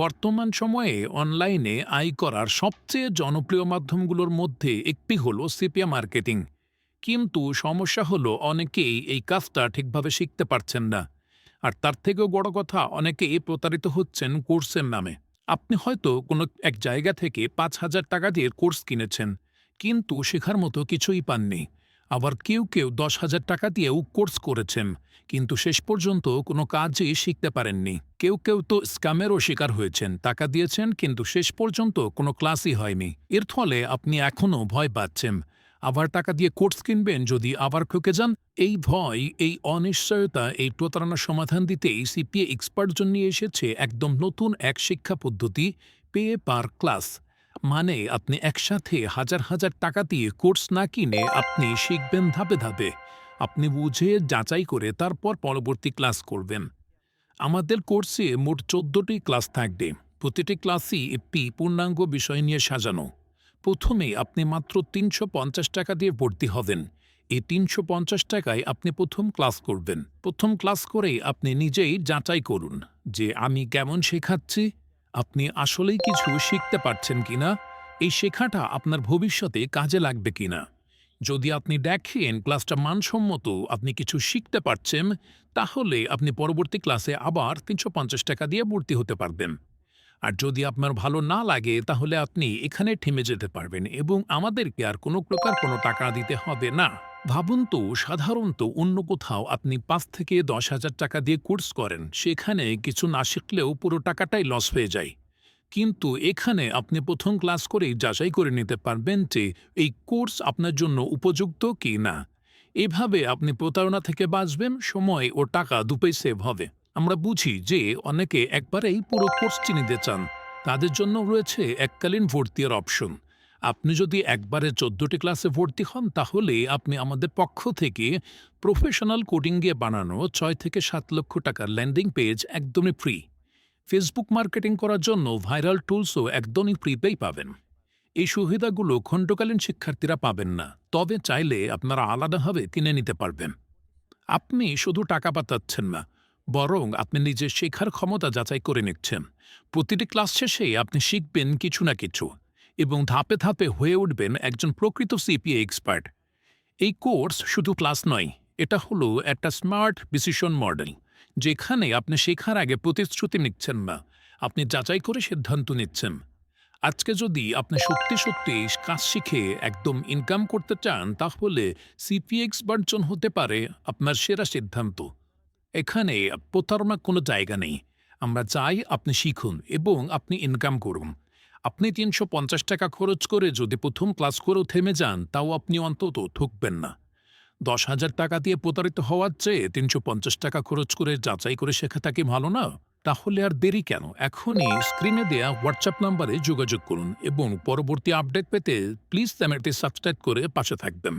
বর্তমান সময়ে অনলাইনে আয় করার সবচেয়ে জনপ্রিয় মাধ্যমগুলোর মধ্যে একটি হল সিপিএ মার্কেটিং। কিন্তু সমস্যা হলো অনেকেই এই কাজটা ঠিকভাবে শিখতে পারছেন না। আর তার থেকেও বড় কথা, অনেকেই প্রতারিত হচ্ছেন কোর্সের নামে। আপনি হয়তো কোনো এক জায়গা থেকে পাঁচ হাজার টাকা দিয়ে কোর্স কিনেছেন, কিন্তু শেখার মতো কিছুই পাননি। আবার কেউ কেউ দশ হাজার টাকা দিয়েও কোর্স করেছেন, কিন্তু শেষ পর্যন্ত কোনো কাজই শিখতে পারেননি। কেউ কেউ তো স্ক্যামেরও শিকার হয়েছেন, টাকা দিয়েছেন, কিন্তু শেষ পর্যন্ত কোনো ক্লাসই হয়নি। এর ফলে আপনি এখনও ভয় পাচ্ছেন। আবার টাকা দিয়ে কোর্স কিনবেন, যদি আবার ঠকে যান, এই ভয়, এই অনিশ্চয়তা, এই প্রতারণার সমাধান দিতেই সিপিএ এক্সপার্টজন নিয়ে এসেছে একদম নতুন এক শিক্ষা পদ্ধতি, পে পার ক্লাস। মানে আপনি একসাথে হাজার হাজার টাকা দিয়ে কোর্স না কিনে আপনি শিখবেন ধাপে ধাপে। আপনি বুঝে যাচাই করে তারপর পরবর্তী ক্লাস করবেন। আমাদের কোর্সে মোট চোদ্দটি ক্লাস থাকবে। প্রতিটি ক্লাসই একটি পূর্ণাঙ্গ বিষয় নিয়ে সাজানো। প্রথমে আপনি মাত্র তিনশো পঞ্চাশ টাকা দিয়ে ভর্তি হবেন। এই তিনশো পঞ্চাশ টাকায় আপনি প্রথম ক্লাস করবেন। প্রথম ক্লাস করেই আপনি নিজেই যাচাই করুন যে আমি কেমন শেখাচ্ছি। আপনি আসলেই কিছু শিখতে পারছেন কিনা? এই শেখাটা আপনার ভবিষ্যতে কাজে লাগবে কিনা? যদি আপনি দেখেন ক্লাসটা মানসম্মত আপনি কিছু শিখতে পারছেন, তাহলে আপনি পরবর্তী ক্লাসে আবার তিনশো পঞ্চাশ টাকা দিয়ে ভর্তি হতে পারবেন। আর যদি আপনার ভালো না লাগে, তাহলে আপনি এখানে থেমে যেতে পারবেন এবং আমাদেরকে আর কোনো প্রকার কোনো টাকা দিতে হবে না। ভাবুন তো, সাধারণত অন্য কোথাও আপনি পাঁচ থেকে দশ হাজার টাকা দিয়ে কোর্স করেন, সেখানে কিছু না শিখলেও পুরো টাকাটাই লস হয়ে যায়। কিন্তু এখানে আপনি প্রথম ক্লাস করেই যাচাই করে নিতে পারবেন যে এই কোর্স আপনার জন্য উপযুক্ত কি না। এভাবে আপনি প্রতারণা থেকে বাঁচবেন, সময় ও টাকা দুটোই সেভ হবে। আমরা বুঝি যে অনেকে একবারেই পুরো কোর্সটি নিতে চান। তাদের জন্য রয়েছে এককালীন ভর্তির অপশন। আপনি যদি একবারে চোদ্দটি ক্লাসে ভর্তি হন, তাহলে আপনি আমাদের পক্ষ থেকে প্রফেশনাল কোডিংয়ে বানানো ছয় থেকে সাত লক্ষ টাকার ল্যান্ডিং পেজ একদমই ফ্রি। ফেসবুক মার্কেটিং করার জন্য ভাইরাল টুলসও একদমই ফ্রিতেই পাবেন। এই সুবিধাগুলো খণ্ডকালীন শিক্ষার্থীরা পাবেন না, তবে চাইলে আপনারা আলাদাভাবে কিনে নিতে পারবেন। আপনি শুধু টাকা পাতাচ্ছেন না বরং আপনি নিজের শেখার ক্ষমতা যাচাই করে নিচ্ছেন। প্রতিটি ক্লাস শেষে আপনি শিখবেন কিছু না কিছু এবং ধাপে ধাপে হয়ে উঠবেন একজন প্রকৃত সিপিএ এক্সপার্ট এই কোর্স শুধু ক্লাস নয়, এটা হলো একটা স্মার্ট ডিসিশন মডেল যেখানে আপনি শেখার আগে প্রতিশ্রুতি নিচ্ছেন না, আপনি যাচাই করে সিদ্ধান্ত নিচ্ছেন। আজকে যদি আপনি সত্যি সত্যি কাজ শিখে একদম ইনকাম করতে চান, তাহলে সিপিএক্স বার্জন হতে পারে আপনার সেরা সিদ্ধান্ত। এখানে প্রতারণার কোনো জায়গা নেই। আমরা চাই আপনি শিখুন এবং আপনি ইনকাম করুন। আপনি তিনশো পঞ্চাশ টাকা খরচ করে যদি প্রথম ক্লাস করেও থেমে যান, তাও আপনি অন্তত ঠকবেন না। দশ হাজার টাকা দিয়ে প্রতারিত হওয়ার চেয়ে তিনশো পঞ্চাশ টাকা খরচ করে যাচাই করে শেখাটা কি ভালো না? তাহলে আর দেরি কেন? এখনই স্ক্রিনে দেয়া হোয়াটসঅ্যাপ নাম্বারে যোগাযোগ করুন এবং পরবর্তী আপডেট পেতে প্লিজ চ্যানেলটি সাবস্ক্রাইব করে পাশে থাকবেন।